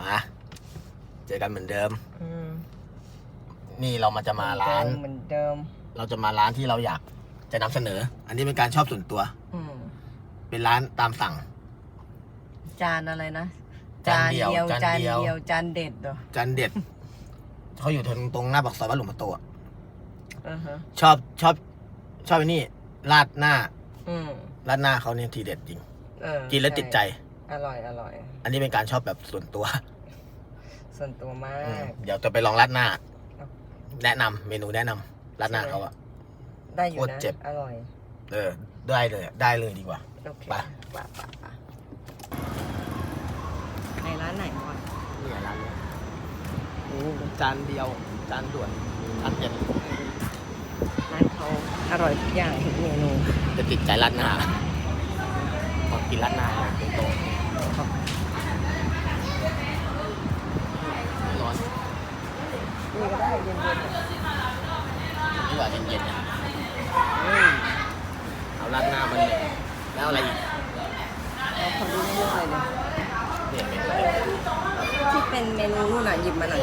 มา เจอกันเหมือนเดิม อืมนี่เรามาจะมาร้าน เหมือนเดิมเราจะมาร้านที่เราอยากจะนำเสนอ อันนี้เป็นการชอบส่วนตัว อืมเป็นร้านตามสั่ง จานอะไรนะจานเดียวจานจานเดีเดียวยวจานเด็ดเหรอจานเด็ด เขาอยู่ตรงตรงหน้าปากซอยวัดหลวงพ่อโตอะอือฮะชอบชอบ ชอบไอ้นี่ราดหน้าอืมราดหน้าเขาเนี่ยทีเด็ดจริง เออกินแล้วติดใจ อร่อยอร่อย อันนี้เป็นการชอบแบบส่วนตัวส่วนตัวมาอืมก เดี๋ยวจะไปลองราดหน้า ครับ แนะนำเมนูแนะนำราดหน้าเขาอะ ได้อยู่โคตรนะเจ็บ อร่อยเออ ได้เลยอะได้เลยดีกว่า โอเคไป ปะปะปะในร้านไหนก่อนนี่ร้านนี้โอ้จานเดียว จานด่วนจานเด็ดร้านเขาอร่อยทุกอย่างทุกเมนูจะติดใจราดหน้าพอกินราดหน้าเนี่ยโตร้อน นี่ก็ได้เย็นนี่ว่าเย็นๆนะๆอืมเอาราดหน้ามันเลยแล้วอะไรอีกเราคนรู้เรื่องเลยเนี่ยเนี่ยเมนูที่เป็นเมนูนู่นน่ะหยิบมาหน่อย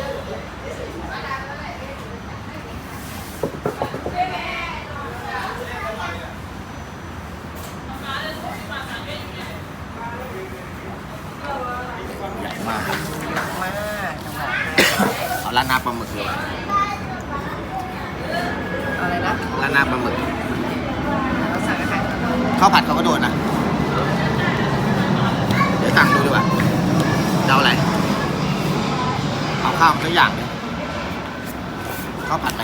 ใหญ่มาก เยอะมากจังหวะ เอารา ดหน้าปลาหมึกเลยอะไรนะราดหน้าปลาหมึกเราสั่งอาหารข้าวผัดเขาก็โดนนะเดี๋ยวสั่งดูดีกว่าจะเอาอะไรเอาข้าวสักอย่างหนึงข้าวผัดไหม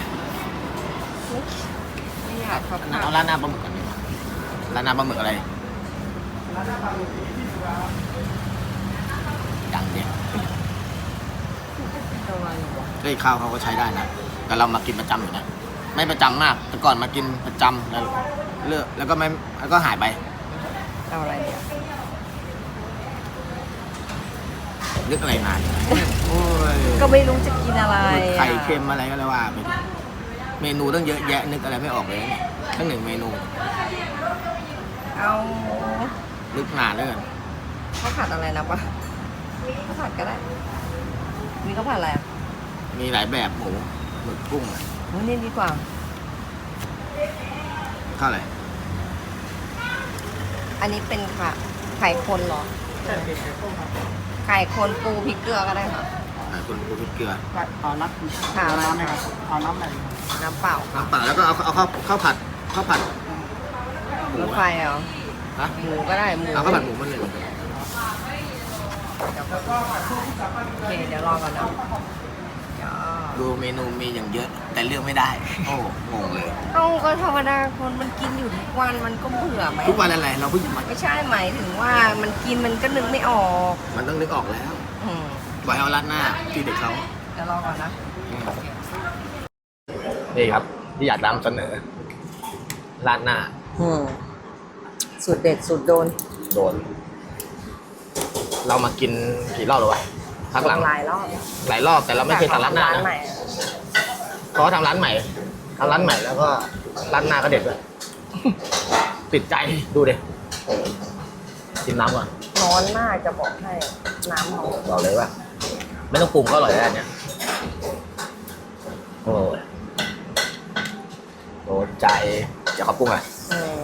ไม่อยากเขาอันนั้นเอาราดหน้าปลาหมึกกันดีกว่าราดหน้าปลาหมึกอะไรอย่างเดียว ตัวอยู่วะเฮ้ยข้าวเขาก็ใช้ได้นะแต่เรามากินประจำอยู่นะไม่ประจำมากแต่ก่อนมากินประจำแล้วเลิกแล้วก็ไม่แล้วก็หายไปเอาอะไรเดี๋ยวนึกอะไรนานโอ้ยก็ไม่รู้จะกินอะไรหมึกอะไข่เค็มอะไรก็เลยว่าไปดิเมนูตั้งเยอะแยะนึกอะไรไม่ออกเลยเนี่ยทั้งหนึ่งเมนูเอานึกนานเลยกันข้าวผัดอะไรนะปะข้าวผัดก็ได้ มีข้าวผัดอะไรอะมีหลายแบบหมูหมึกกุ้งอะโอ้นี่ดีกว่าข้าวอะไรอันนี้เป็นค่ะไข่คนเหรอไข่คนปูพริกเกลือก็ได้ค่ะ อ่าคุณคุณพริกเกลือเอาน้ำค่ะเอาน้ำไหมครับเอาน้ำไหนน้ำเปล่าน้ำเปล่าแล้วก็เอาเอาข้าวข้าวผัดข้าวผัดหมูรถไฟอะเหรอฮะหมูก็ได้หมูเอาข้าวผัดหมูมัน เลยโอเคเดี๋ยวรอก่อนนะเดี๋ยวดูเมนูมีอย่างเยอะ แต่เลือกไม่ได้ โอ้งงเลย เอ้าก็ธรรมดาคนมันกินอยู่ทุกวันมันก็เบื่อไหมทุกวันอะไรเราเพิ่งมาไม่ใช่หมายถึงว่ามันกินมันก็นึกไม่ออกมันต้องนึกออกแล้วอืมปล่อยเอาราดหน้าที่เด็กเขาเดี๋ยวรอก่อนนะนี่ครับ ที่อยากนำเสนอราดหน้าอืมสูตรเด็ดสูตรโดนโดน เรามากินกี่รอบแล้ววะพักหลังหลายรอบหลายรอบแต่เราไม่เคยทำร้านหน้าร้านนะใหม่เขาทำร้านใหม่ทำร้านใหม่แล้วก็ร้านหน้าก็เด็ดด้วยติดใจดูดิชิมน้ำก่อนร้อนมากจะบอกให้น้ำเขาบอกเลยว่า ไม่ต้องปรุงก็อร่อยแล้วอันเนี่ยโอ้ยโดนใจเดี๋ยวเขาปรุงอะ เออ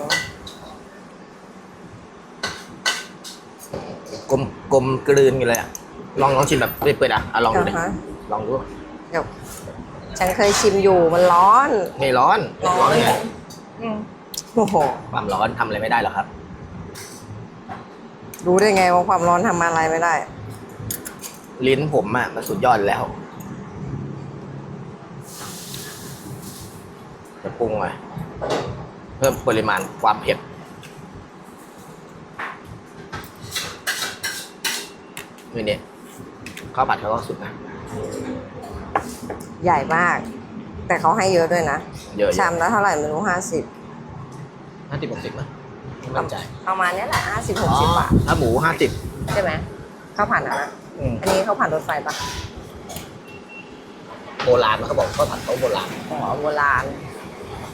กลมกลมกลืนอยู่เลยอะลองลองชิมแบบเปิดๆอะอะลองดูดินะคะลองดูเดี๋ยวฉันเคยชิมอยู่มันร้อน ไม่ร้อนร้อนได้ไงอืมโอ้โห ความร้อนทำอะไรไม่ได้หรอกครับ รู้ได้ไงว่าความร้อนทำอะไรไม่ได้ ลิ้นผมอะมันสุดยอดแล้วจะปรุงหน่อยเพิ่มปริมาณความเผ็ด นี่เนี่ยข้าวผัดเขาก็สุดนะใหญ่มาก แต่เขาให้เยอะด้วยนะ เยอะชามละเท่าไหร่ไม่รู้ห้าสิบห้าสิบหกสิบมั้ยไม่มั่นใจประมาณเนี้ยแหละห้าสิบหกสิบบาทถ้าหมูห้าสิบใช่ไหมข้าวผัดอะนะอันนี้ข้าวผัดรถไฟปะโบราณมันเขาบอกข้าวผัดโต๊ะโบราณอ๋อโบราณ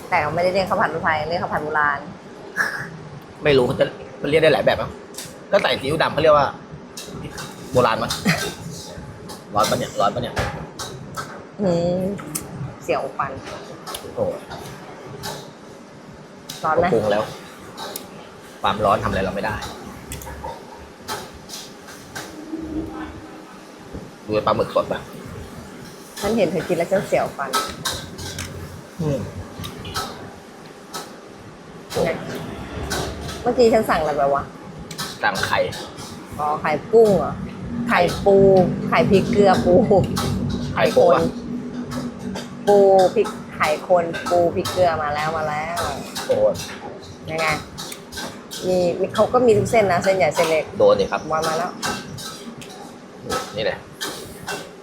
แต่เขาไม่ได้เรียกข้าวผัดรถไฟเรียกข้าวผัดโบราณ ไม่รู้เขาจะมันเรียกได้หลายแบบมั้งก็ใส่ซีอิ๊วดำเขาเรียกว่า โบราณมั้ยร้อนปะเนี่ยร้อนปะเนี่ยอืมเสียวฟันโอ้ยร้อนไหมปรุงแล้ว ความร้อนทำอะไรเราไม่ได้ดูปลาหมึกสดปะฉันเห็นเธอกินแล้วฉันเสียวฟันอืมเนี่ยเมื่อกี้ฉันสั่งอะไรไปวะต่างไข่อ๋อไข่กุ้งเหรอ ไข่ปู ไข่พริกเกลือปู ไข่โป๊ะปะปูพริกไข่คนปูพริกเกลือมาแล้วมาแล้วโอ้ยยังไงมีมีเขาก็มีทุกเส้นนะเส้นใหญ่เส้นเล็กโดนดิครับวางมาแล้ว นี่แหละ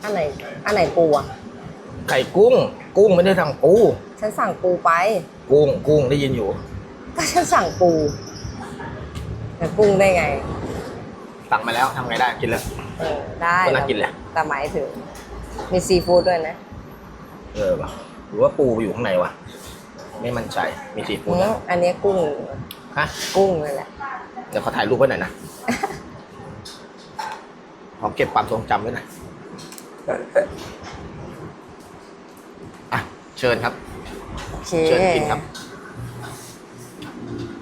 อันไหนอันไหนปูอะไข่กุ้ง กุ้งไม่ได้ทางปู ฉันสั่งปูไป กุ้งกุ้งได้ยินอยู่ก็ฉันสั่งปูแต่กุ้งได้ไง สั่งมาแล้วทำไงได้กินเลยเออได้ก็น่ากินแหละแต่หมายถึง มีซีฟู้ดด้วยนะเออวะหรือว่าปูอยู่ข้างในวะไม่มั่นใจมีซีฟู้ดอืนะมอันนี้กุ้งฮะกุ้งเลยแหละ เดี๋ยวขอถ่ายรูปไว้หน่อยนะ ขอเก็บความทรงจำไว้หน่อยอะเชิญครับ โอเคเชิญกินครับ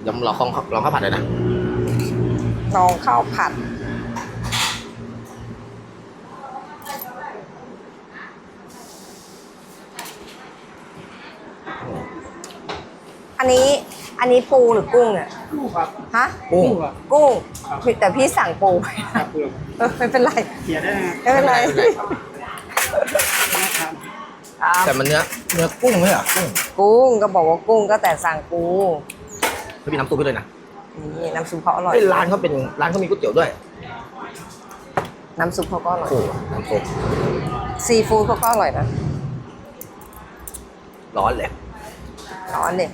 เดี๋ยวลองข้าวลองข้าวผัดเลยนะ ลองข้าวผัด นนี้อันนี้ปูหรือกุ้งเนี่ยกุ้งครับ ฮะ กุ้งครับ กุ้งแต่พี่สั่งปูไปครับเปลือกเออไม่เป็นไรเขียนได้นะไม่เป็นไรไม่เป็นไรนะครับครับแต่มันเนื้อเนื้อกุ้งไหมอะกุ้งกุ้งก็บอกว่ากุ้งก็แต่สั่งปูเขามีน้ำซุปให้ด้วยนะนี่น้ำซุปเขาอร่อยเฮ้ยร้านเขาเป็นร้านเขามีก๋วยเตี๋ยวด้วย น้ำซุปเขาก็อร่อยโอ้โหน้ำซุปซีฟู้ดเขาก็อร่อยนะร้อนเลยร้อนเลย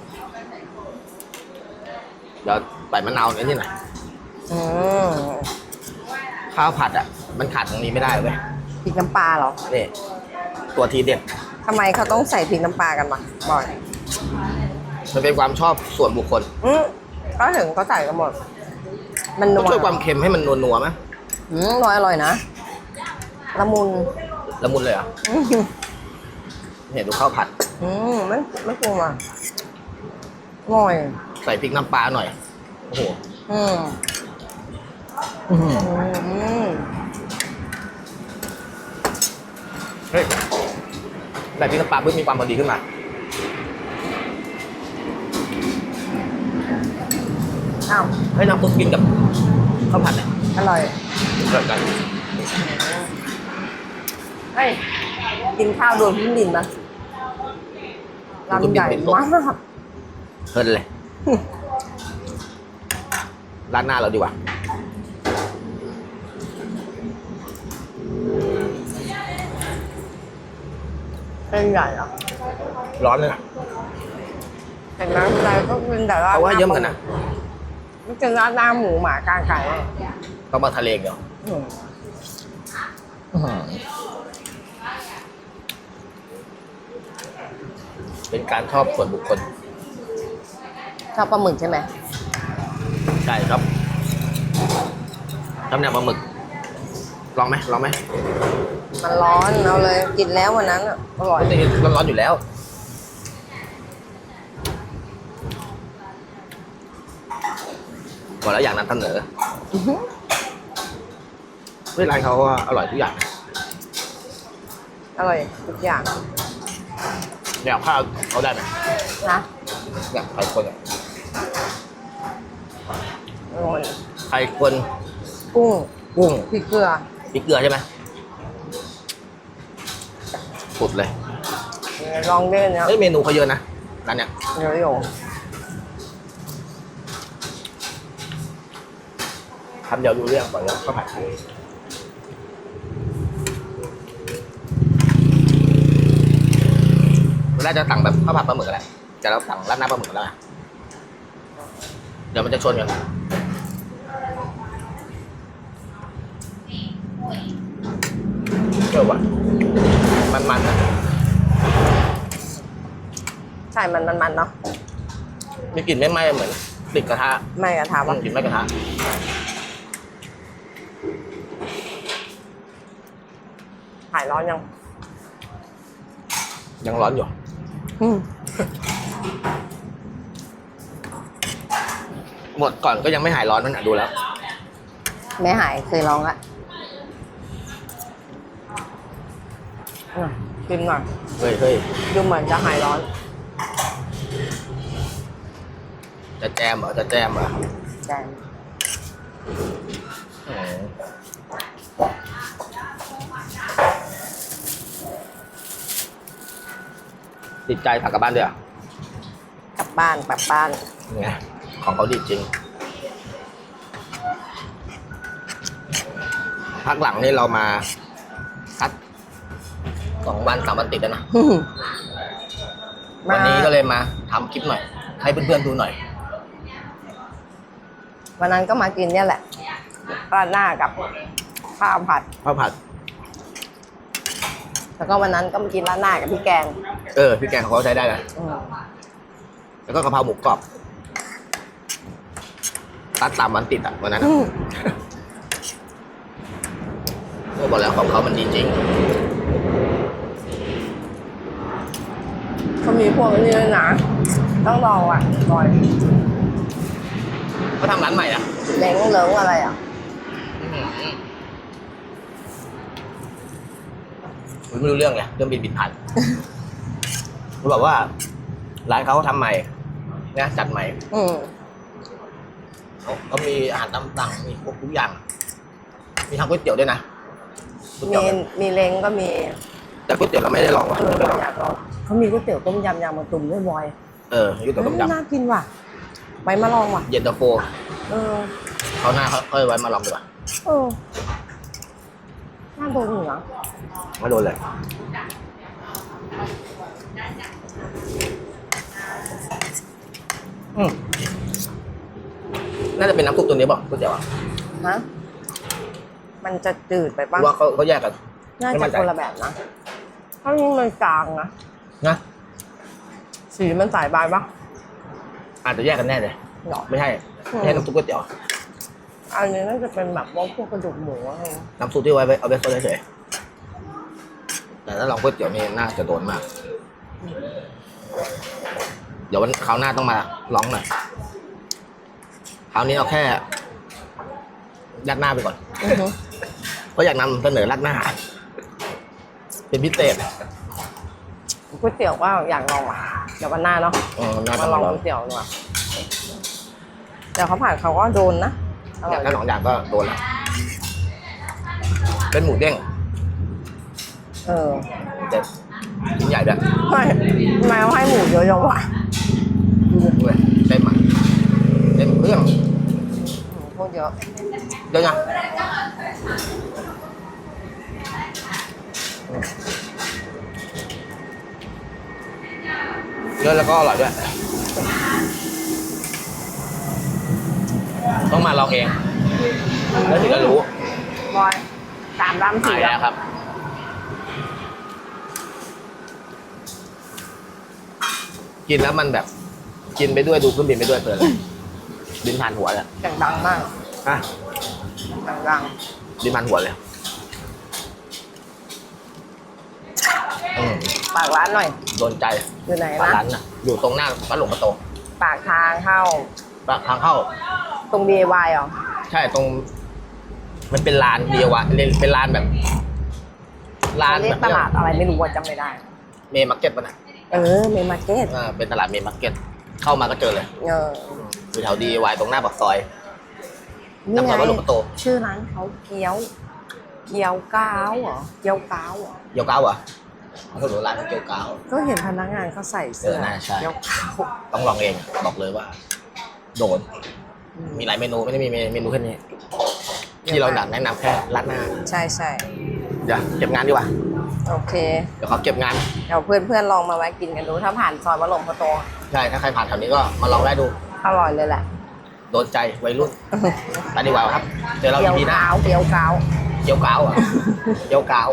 เดี๋ยวใส่มะนาวนิดนิดหน่อยอืมข้าวผัดอะ มันขาดตรงนี้ไม่ได้เว้ยพริกน้ำปลาเหรอนี่ตัวทีเด็ดทำไมเขาต้องใส่พริกน้ำปลากันวะบ่อยมันเป็นความชอบส่วนบุคคลอืมก็ถึงเขาใส่กันหมด มันนัมันวช่วยความเค็มให้มันนัวๆไหมอืมนัวอร่อยนะละมุนละมุนเลยเหรอะอืมเนี่ยดูข้าวผัด อืมไม่ไม่ปรุงอะอร่อย ใส่พริกน้ำปลาหน่อย โอ้โหอืมอื้อหืออืมเฮ้ยใส่พริกน้ำปลาเพื่อมีความพอดีขึ้นมา อ้าวให้น้ำซุปกินกับข้าวผัดเนี่ยอร่อยเกิดกันเฮ้ยกินข้าวโดนพื้นดินปะลำใหญ่มากเพลินเลย ร้านหน้าเราดีกว่าเป็นใหญ่เหรอร้อนเลยนะเห็นไหมอะไรก็กินแต่ว่าเพราะว่าเยอะเหมือนกันนะไม่กินราดหน้าหมูหมากลางไก่เลยต้องมาทะเลเหรออืมอื้อหือเป็นการชอบส่วนบุคคลชอบปลาหมึกใช่ไหม ใช่ครับตำแหน่งปลาหมึก ลองไหมลองไหมมันร้อนเอาเลยกินแล้ววันนั้นอะอร่อยมันจะร้อนๆอยู่แล้วบอกแล้วอย่างนั้นเสนออื้อหือเฮ้ยร้านเขาว่าอร่อยทุกอย่างอร่อยทุกอย่างเนี่ยข้าวเขาได้ไหมนะ เนี่ยไข่คนอะอ ร่อยไข่คนกุ้งกุ้งพริกเกลือพริกเกลือใช่ไหมสุดเลย ลองเล่นนะเฮ้ยเมนูเขาเยอะนะร้านเนี่ยเดี๋ยวอยู่คำเดียวดูเรื่องก่อนแล้วข้าวผัดเวลาจะสั่งแบบข้าวผัดปลาหมึกอะไรแต่เราสั่งราดหน้าปลาหมึกแล้วอะเดี๋ยวมันจะชนกัน ออว่ะ มันๆนะใช่มันมันมันเนาะมีกลิ่นไม่ไหม้เหมือนติดกระทะไม่กระทะอืวะมกลิ่นไม่กระทะหายร้อนยัง ยังร้อนอยู่ อืมหมดก่อนก็ยังไม่หายร้อนนั่นน่ะดูแล้ว ไม่หายเคยลองละอะ กินหน่อยเฮ้ยเฮ้ยดูเหมือนจะหายร้อน จะแจมเหรอจะแจมเหรอแจมอืมติดใจผักกลับบ้านด้วยเหรอะกลับบ้านกลับบ้านไงของเขาดีจริงพักหลังนี่เรามาคัด สองวันสามวันติดแล้วนะ วันนี้ก็เลยมาทำคลิปหน่อย ให้เพื่อนๆดูหน่อย วันนั้นก็มากินเนี่ยแหละราดหน้ากับข้าวผัด ข้าวผัด แล้วก็วันนั้นก็มากินราดหน้ากับพี่แกงเออพี่แกงเขาใช้ได้นะอืมแล้วก็กะเพราหมูกรอบตัดสามวันติดอะวันนั้นอะอืมก็บอกแล้วของเขามันดีจริง เขามีพวกนี้ด้วยนะ ต้องลองอะบ่อยเขาทำร้านใหม่อะเล้งเลิ้งอะไรอะผมไม่รู้เรื่องเลยเรื่องบินบินผ่านเขาบอกว่า ร้านเขาทำใหม่นะจัดใหม่อืมเขาเขามีอาหารตามสั่งมีครบทุกอย่าง มีทั้งก๋วยเตี๋ยวด้วยนะก๋วยมีเตี๋ยวแบบมีเล้งก็มี แต่ก๋วยเตี๋ยวเราไม่ได้ลองว่ะเอออยากลอง เขามีก๋วยเตี๋ยวต้มยำยำมาตุ่มด้วยบอยเออก๋วยเตี๋ยวต้มเอ้ยยำน่ากินว่ะ ไปมาลองว่ะ เย็นตาโฟเออ เขาหน้าเขาค่อยไว้มาลองดีกว่าเออน่าโดนอยู่นะไม่โดนเลยอืมน่าจะเป็นน้ำซุปตัวนี้ป่ะก๋วยเตี๋ยวอะฮะมันจะจืดไปเพป่ะราะว่าเขาเขาแยกกัน น่าไม่มั่จะนใจคนละแบบนะถ้านี่มันกลางนะ นะสีมันสายบายปะอาจจะแยกกันแน่เลยหรอไม่ใช่ไม่ใช่น้ำซุปก๋วยเตี๋ยวอันนี้น่าจะเป็นแบบว่าพวกกระดูกหมูอะไรน้ำซุปที่ไว้เอาไว้เขาเฉยๆแต่ถ้าลองก๋วยเตี๋ยวนี่น่าจะโดนมาก เดี๋ยววันคราวหน้าต้องมาลองหน่อยคราวนี้เอาแค่ยัดหน้าไปก่อนอือฮึเพราะอยากนำเสนอรัดหน้า เป็นพิเศษ ก๋วยเตี๋ยวก็อยากลองอะเดี๋ยววันหน้าเนาะเออน่ามาจะลลอองงก๋วยเตี๋ยวดีกว่าเดี๋ยวเขาผ่านเขาก็โดนนะออร่อยย่างถ้าสองอย่างก็โดนแล้วเป็นหมูเด้งเออแต่ชิ้นใหญ่ด้วยไม่ทำไมเขาให้หมูเยอะจังวะด้วยเต็มอะเต็มเครื่องหมูพวกเยอะเดี๋ยวนะ เยอะแล้วก็อร่อยด้วย ต้องมาลองเอง แล้วถึงจะรู้บอยสามดำหาสี่ยแล้วดำครับ กินแล้วมันแบบ กินไปด้วยดูเครื่องบินไปด้วยเพลินเลยบินผ่านหัวเลยเสียงดังมากอะ เสียงดังบินผ่านหัวเลยอืม ปากร้านหน่อย โดนใจอยู่ไหนร้านะนน่ะ อยู่ตรงหน้าร้านหลวงพ่อโตปากทางเข้า ปากทางเข้า ตรง DIY เหรอใช่ตรง มันเป็นลานเดียวอะเป็นลานแบบลานเรียแบกบตลาดอะไรไม่รู้ว่าจำไม่ได้ เมย์มาร์เก็ตป่ะนะเออเมมาร์เก็ตอ่าเป็นตลาดเมย์มาร์เก็ตเข้ามาก็เจอเลยเอออยู่แถวดีวายตรงหน้าปากซอย นี่ไงจำได้ว่าหลวงพ่อโต ชื่อร้านเขาเกี๊ยว เกี๊ยวก้าวเหรอเกี๊ยวก้าวเหรอเกี๊ยวก้าวเหรอะ เขาบอร้านเกี๊ยวกาวก็เห็นพนักงานเขาใส่เสื้อเออน่าใช่ เกี๊ยวก้าวต้องลองเองบอกเลยว่า โดน อืม มีหลายเมนูไม่ได้มีเมนูแค่นี้ ที่เราหนักแนะนำแค่ร้านหน้าใช่ใช่เดี๋ยวเก็บงานดีกว่าโอเค เดี๋ยวขอเก็บงาน เดี๋ยวเพื่อนเพื่อนๆลองมาแวะกินกันดู ถ้าผ่านซอยวัดหลวงพ่อโตใช่ ถ้าใครผ่านแถวนี้ก็มาลองได้ดู อร่อยเลยแหละโดนใจวัยรุ่นไปดีกว่าครับ เจอเราเกี๊ยวอีพีหน้า กาวเกี๊ยวกาว เกี๊ยวกาวอะ เกี๊ยวกาว